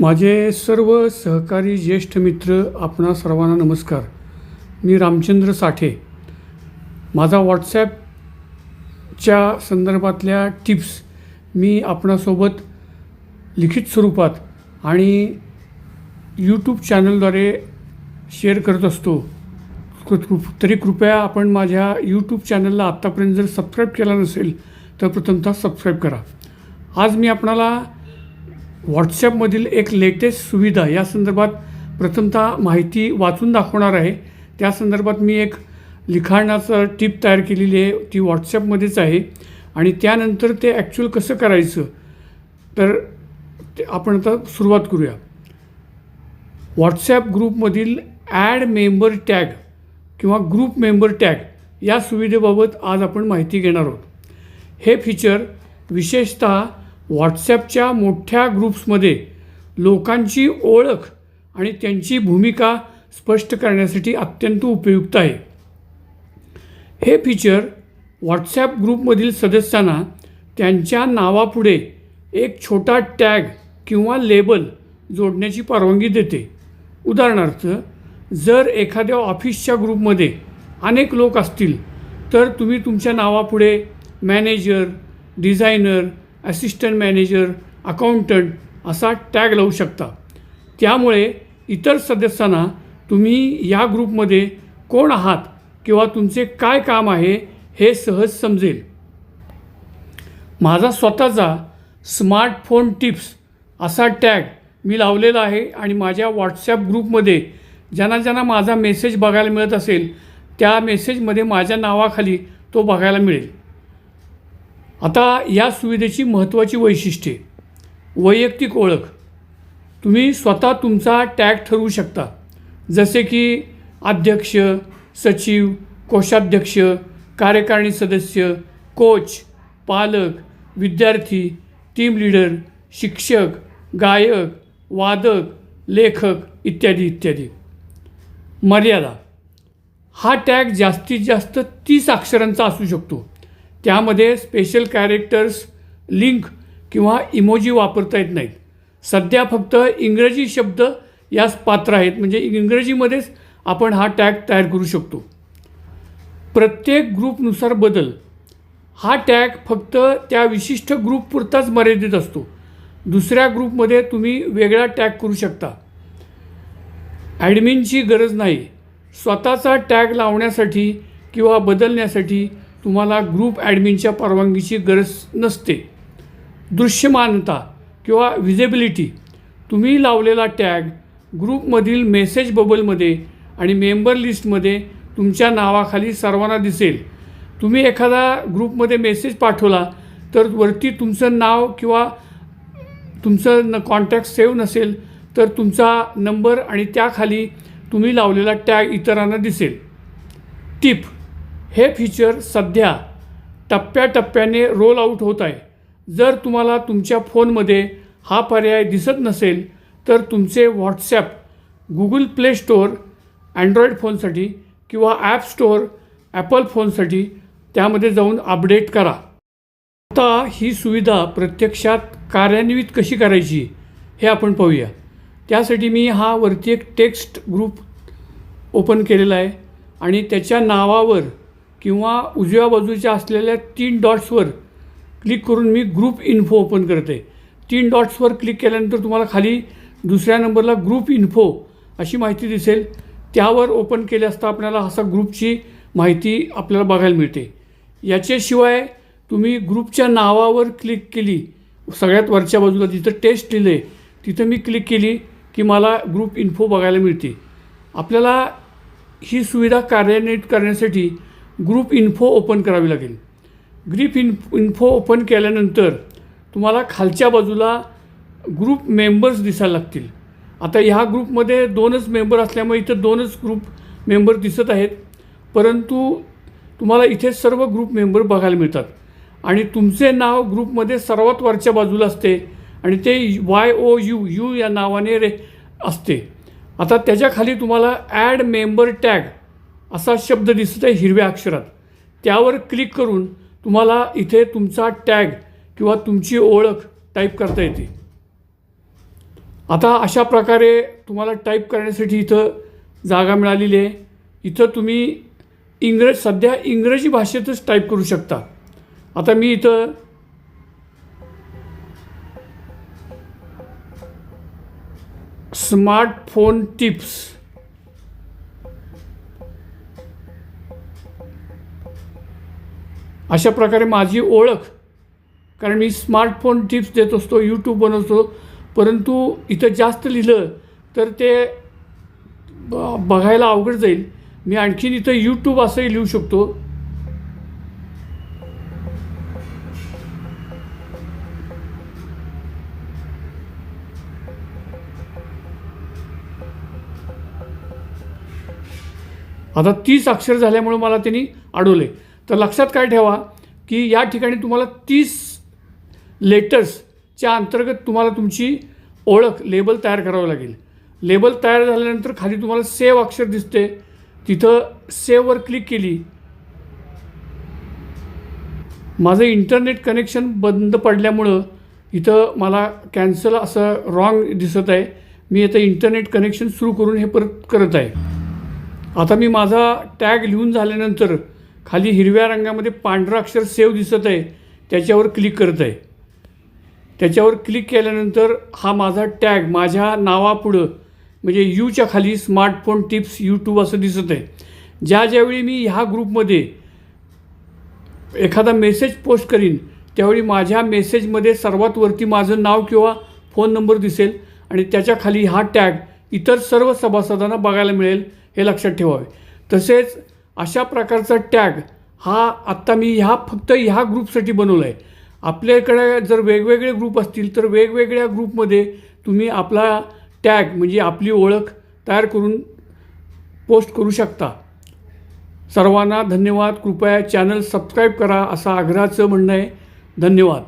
माझे सर्व सहकारी ज्येष्ठ मित्र आपणा सर्वांना नमस्कार. मी रामचंद्र साठे. माझा व्हॉट्सॲपच्या संदर्भातल्या टिप्स मी आपणासोबत लिखित स्वरूपात आणि यूट्यूब चॅनलद्वारे शेअर करत असतो. तरी कृपया आपण माझ्या यूट्यूब चॅनलला आत्तापर्यंत जर सबस्क्राईब केला नसेल तर प्रथमतः सबस्क्राईब करा. आज मी आपणाला व्हॉट्सॲपमधील एक लेटेस्ट सुविधा या संदर्भात प्रथमतः माहिती वाचून दाखवणार आहे. त्या संदर्भात मी एक लिखाणाचं टीप तयार केलेली आहे. ती व्हॉट्सॲपमध्येच आहे. आणि त्यानंतर ते ॲक्च्युअल कसं करायचं? तर ते आपण आता सुरुवात करूया. व्हॉट्सॲप ग्रुपमधील ॲड मेंबर टॅग किंवा ग्रुप मेंबर टॅग या सुविधेबाबत आज आपण माहिती घेणार आहोत. हे फीचर विशेषतः व्हॉट्सॲपच्या मोठ्या ग्रुप्समध्ये लोकांची ओळख आणि त्यांची भूमिका स्पष्ट करण्यासाठी अत्यंत उपयुक्त आहे. हे फीचर व्हॉट्सॲप ग्रुपमधील सदस्यांना त्यांच्या नावापुढे एक छोटा टॅग किंवा लेबल जोडण्याची परवानगी देते. उदाहरणार्थ जर एखाद्या ऑफिसच्या ग्रुपमध्ये अनेक लोक असतील तर तुम्ही तुमच्या नावापुढे manager designer assistant manager accountant असा टॅग लावू शकता. त्यामुळे इतर सदस्यांना तुम्ही या ग्रुपमध्ये कोण आहात किंवा तुमचे काय काम आहे हे सहज समजेल. माझा स्वतःचा स्मार्टफोन टिप्स असा टॅग मी लावलेला आहे आणि माझ्या व्हॉट्सॲप ग्रुपमध्ये ज्यांना ज्यांना माझा मेसेज बघायला मिळत असेल त्या मेसेजमध्ये माझ्या नावाखाली तो बघायला मिळेल. आता या सुविधेची महत्त्वाची वैशिष्ट्ये. वैयक्तिक ओळख. तुम्ही स्वतः तुमचा टॅग ठरवू शकता. जसे की अध्यक्ष सचिव कोषाध्यक्ष कार्यकारिणी सदस्य कोच पालक विद्यार्थी टीम लीडर शिक्षक गायक वादक लेखक इत्यादी इत्यादी. मर्यादा. हा टॅग जास्तीत जास्त तीस अक्षरांचा असू शकतो. त्यामध्ये स्पेशल कॅरेक्टर्स लिंक किंवा इमोजी वापरता येत नाहीत. सध्या फक्त इंग्रजी शब्द यास पात्र आहेत. म्हणजे इंग्रजीमध्येच आपण हा टॅग तयार करू शकतो. प्रत्येक ग्रुपनुसार बदल. हा टॅग फक्त त्या विशिष्ट ग्रुपपुरताच मर्यादित असतो. दुसऱ्या ग्रुपमध्ये तुम्ही वेगळा टॅग करू शकता. ॲडमिनची गरज नाही. स्वतःचा टॅग लावण्यासाठी किंवा बदलण्यासाठी तुम्हाला ग्रुप ॲडमिनच्या परवानगीची गरज नसते. दृश्यमानता किंवा विजिबिलिटी तुम्ही लावलेला टॅग ग्रुपमधील मेसेज बबलमध्ये आणि मेंबर लिस्टमध्ये तुमच्या नावाखाली सर्वांना दिसेल. तुम्ही एखादा ग्रुपमध्ये मेसेज पाठवला तर वरती तुमचं नाव किंवा तुमचं न कॉन्टॅक्ट सेव्ह नसेल तर तुमचा नंबर आणि त्याखाली तुम्ही लावलेला टॅग इतरांना दिसेल. टिप हे फीचर सध्या टप्प्याटप्प्याने रोल आऊट होत आहे. जर तुम्हाला तुमच्या फोनमध्ये हा पर्याय दिसत नसेल तर तुमचे WhatsApp Google Play Store Android फोनसाठी किंवा ॲप स्टोअर ॲपल फोनसाठी त्यामध्ये जाऊन अपडेट करा. आता ही सुविधा प्रत्यक्षात कार्यान्वित कशी करायची हे आपण पाहूया. त्यासाठी मी हा वरती एक टेक्स्ट ग्रुप ओपन केलेला आहे आणि त्याच्या नावावर किंवा उजव्या बाजूच्या असलेल्या तीन डॉट्सवर क्लिक करून मी ग्रुप इन्फो ओपन करते. तीन डॉट्सवर क्लिक केल्यानंतर तुम्हाला खाली दुसऱ्या नंबरला ग्रुप इन्फो अशी माहिती दिसेल. त्यावर ओपन केले असता आपल्याला असा ग्रुपची माहिती आपल्याला बघायला मिळते. याच्याशिवाय तुम्ही ग्रुपच्या नावावर क्लिक केली सगळ्यात वरच्या बाजूला जिथं टेस्ट लिहिलं आहे तिथं मी क्लिक केली की मला ग्रुप इन्फो बघायला मिळते. आपल्याला ही सुविधा कार्यान्वित करण्यासाठी ग्रुप इन्फो ओपन करावी लागेल. ग्रुप इन इन्फो ओपन केल्यानंतर तुम्हाला खालच्या बाजूला ग्रुप मेंबर्स दिसायला लागतील. आता ह्या ग्रुपमध्ये दोनच मेंबर असल्यामुळे इथं दोनच ग्रुप मेंबर दिसत आहेत. परंतु तुम्हाला इथे सर्व ग्रुप मेंबर बघायला मिळतात. आणि तुमचे नाव ग्रुपमध्ये सर्वात वरच्या बाजूला असते आणि ते वाय ओ यू यू या नावाने रे असते. आता त्याच्याखाली तुम्हाला ॲड मेंबर टॅग असा शब्द दिसत आहे हिरव्या अक्षरात. त्यावर क्लिक करून तुम्हाला इथे तुमचा टॅग किंवा तुमची ओळख टाईप करता येते. आता अशा प्रकारे तुम्हाला टाईप करण्यासाठी इथं जागा मिळालेली आहे. इथं तुम्ही इंग्रज सध्या इंग्रजी भाषेतच टाईप करू शकता. आता मी इथं स्मार्टफोन टिप्स अशा प्रकारे माझी ओळख कारण मी स्मार्टफोन टिप्स देत असतो यूट्यूब बनवतो परंतु इथं जास्त लिहिलं तर ते ब बघायला अवघड जाईल. मी आणखीन इथं यूट्यूब असंही लिहू शकतो. आता तीस अक्षर झाल्यामुळे मला त्यांनी अडवले तर लक्षात काय ठेवा की या ठिकाणी तुम्हाला तीस लेटर्सच्या अंतर्गत तुम्हाला तुमची ओळख लेबल तयार करावं लागेल. लेबल तयार झाल्यानंतर खाली तुम्हाला सेव अक्षर दिसते. तिथं सेववर क्लिक केली. माझं इंटरनेट कनेक्शन बंद पडल्यामुळं इथं मला कॅन्सल असं रॉंग दिसत आहे. मी आता इंटरनेट कनेक्शन सुरू करून हे परत करत आहे. आता मी माझा टॅग लिहून झाल्यानंतर खाली हिरव्या रंगामध्ये पांढरं अक्षर सेव दिसत आहे त्याच्यावर क्लिक करत आहे. त्याच्यावर क्लिक केल्यानंतर हा माझा टॅग माझ्या नावापुढं म्हणजे यूच्या खाली स्मार्टफोन टिप्स यूट्यूब असं दिसत आहे. ज्या ज्यावेळी मी ह्या ग्रुपमध्ये एखादा मेसेज पोस्ट करीन त्यावेळी माझ्या मेसेजमध्ये सर्वात वरती माझं नाव किंवा फोन नंबर दिसेल आणि त्याच्याखाली हा टॅग इतर सर्व सभासदांना बघायला मिळेल हे लक्षात ठेवावे. तसेच अशा प्रकारचा टॅग हा आत्ता मी ह्या फक्त ह्या ग्रुपसाठी बनवला आहे आपल्याकडे जर वेगवेगळे ग्रुप असतील तर वेगवेगळ्या ग्रुपमध्ये तुम्ही आपला टॅग म्हणजे आपली ओळख तयार करून पोस्ट करू शकता. सर्वांना धन्यवाद. कृपया चॅनल सबस्क्राईब करा असं आग्रहाचं म्हणणं आहे. धन्यवाद.